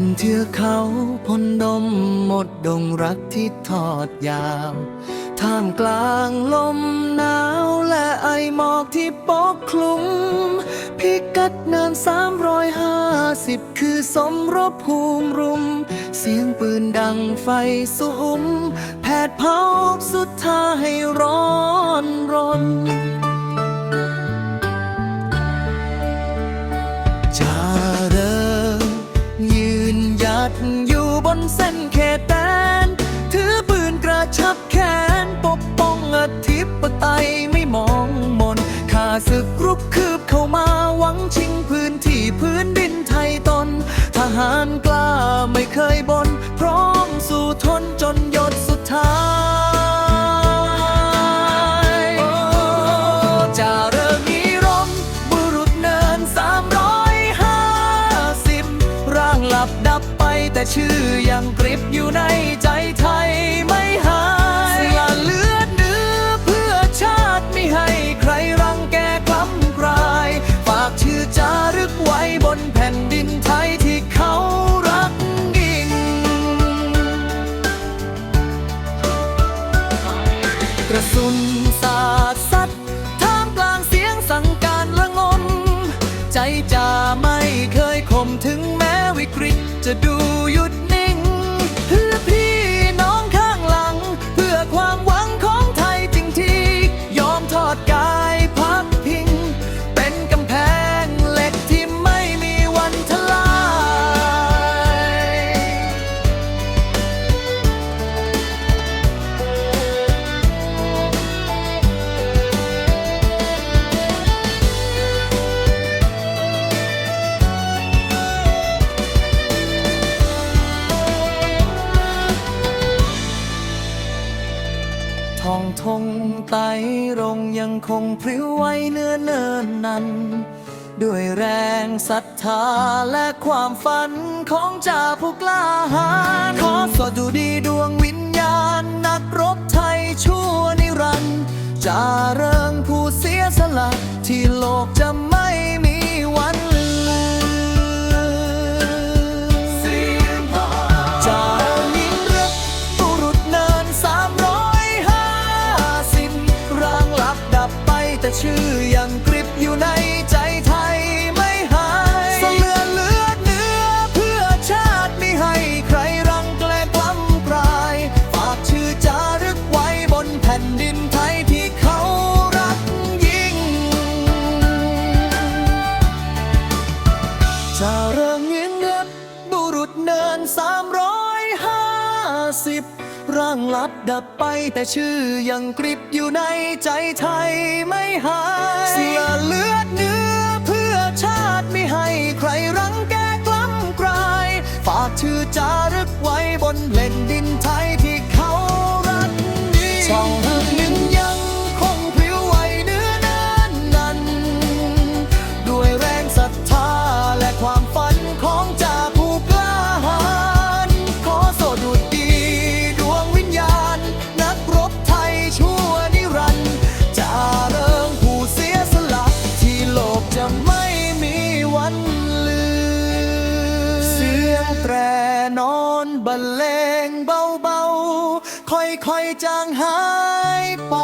นเทือกเขาพนดมหมดดงรักที่ทอดยาว ท่ามกลางลมหนาวและไอหมอกที่ปกคลุม พิกัดเนินสามร้อยห้าสิบคือสมรภูมิรุม เสียงปืนดังไฟสุม แผดเผาสุดท้ายให้ร้อนรน ไตยไม่มองมนข้าศึกรุกคืบเข้ามาหวังชิงพื้นที่พื้นดินไทยตน ทหารกล้าไม่เคยบน พร้อมสู่ทนจนหยดสุดท้ายโอ้จาเริงนิรมบุรุษเนินสามร้อยห้าสิบร่างหลับดับไปแต่ชื่อยังกริบอยู่ในใจไทย กระสุนสาดสัดท่ามกลางเสียงสั่งการละงม ใจจะไม่เคยคมถึงแม้วิกฤตจะดูยุด ทงไตรรงยังคงพริ้วไหวเนื้อเนินนั้น ด้วยแรงศรัทธาและความฝันของจ่าผู้กล้าหาญขอสดุดีดวง สิบร่างลับดับไปแต่ชื่อยังกริบอยู่ในใจไทยไม่หายเสียเลือดเนื้อเพื่อชาติไม่ให้ใครรังแกกล้ำกลาย ฝากชื่อจารึกไว้บนแผ่นดินไทยที่เขารักยิ่งช่องหนึ่งยังคงพริ้วไหวเนื้อนั้นนั้น ด้วยแรงศรัทธาและความฝันของใจ แตรนอนบรรเลงเบาๆ ค่อยๆจางหายไป